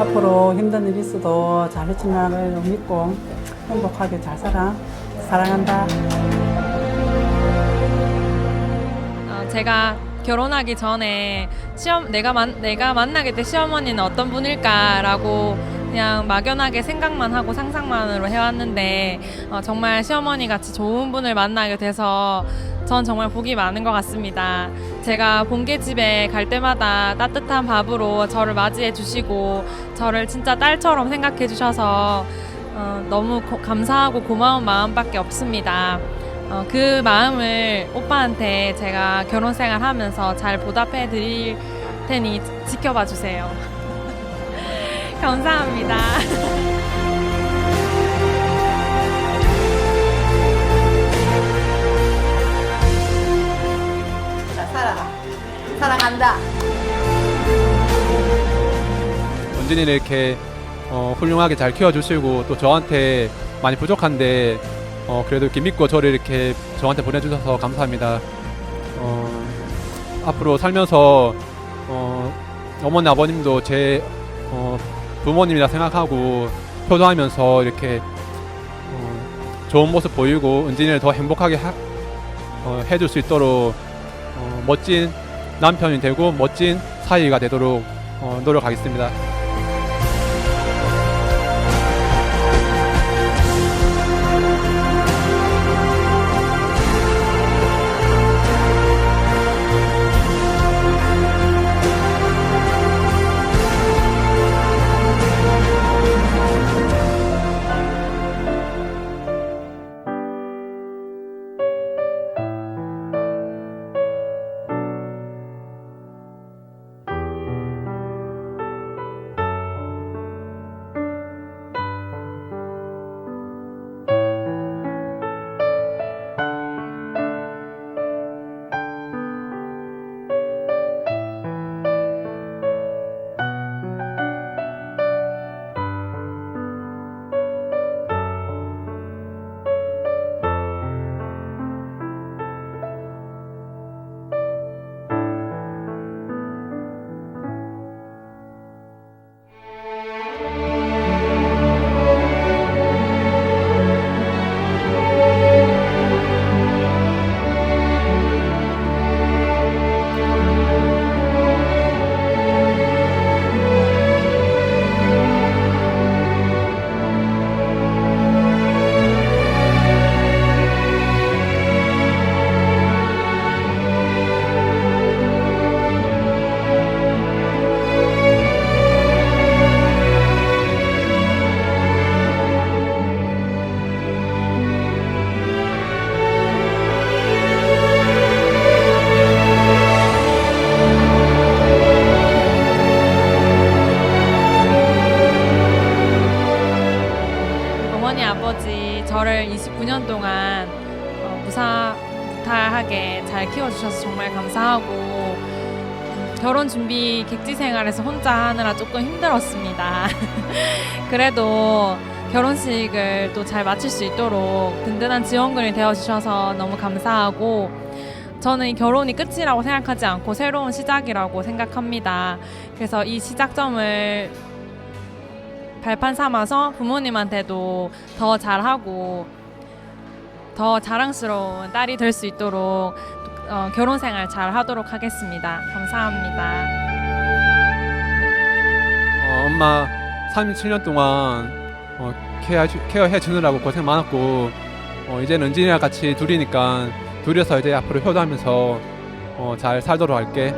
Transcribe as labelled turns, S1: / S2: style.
S1: 앞으로 힘든 일 있어도 잘 헤쳐나갈 믿고 행복하게 잘 살아. 사랑한다.
S2: 어, 제가 결혼하기 전에 시험 내가 만 내가 만나게 될 시어머니는 어떤 분일까라고 그냥 막연하게 생각만 하고 상상만으로 해왔는데 어, 정말 시어머니 같이 좋은 분을 만나게 돼서 전 정말 복이 많은 것 같습니다. 제가 본계집에 갈 때마다 따뜻한 밥으로 저를 맞이해 주시고 저를 진짜 딸처럼 생각해 주셔서 어, 너무 고- 감사하고 고마운 마음밖에 없습니다. 어, 그 마음을 오빠한테 제가 결혼 생활 하면서 잘 보답해 드릴 테니 지- 지켜봐 주세요. 감사합니다.
S3: 사랑한다.
S4: 은진이를 이렇게 어, 훌륭하게 잘 키워주시고 또 저한테 많이 부족한데 어, 그래도 이렇게 믿고 저를 이렇게 저한테 보내주셔서 감사합니다. 어, 앞으로 살면서 어, 어머니 아버님도 제 어, 부모님이라 생각하고 효도하면서 이렇게 어, 좋은 모습 보이고 은진이를 더 행복하게 하- 어, 해줄 수 있도록 어, 멋진 남편이 되고 멋진 사이가 되도록 어, 노력하겠습니다.
S2: 저를 29년 동안 어, 무사 무탈하게 잘 키워주셔서 정말 감사하고 음, 결혼 준비 객지 생활에서 혼자 하느라 조금 힘들었습니다. 그래도 결혼식을 또 잘 마칠 수 있도록 든든한 지원군이 되어주셔서 너무 감사하고 저는 이 결혼이 끝이라고 생각하지 않고 새로운 시작이라고 생각합니다. 그래서 이 시작점을 발판 삼아서 부모님한테도 더 잘하고 더 자랑스러운 딸이 될 수 있도록 어, 결혼 생활 잘 하도록 하겠습니다. 감사합니다.
S4: 어, 엄마 37년 동안 어, 케어, 케어해 주느라고 고생 많았고 어, 이제는 은진이랑 같이 둘이니까 둘이서 이제 앞으로 효도하면서 어, 잘 살도록 할게.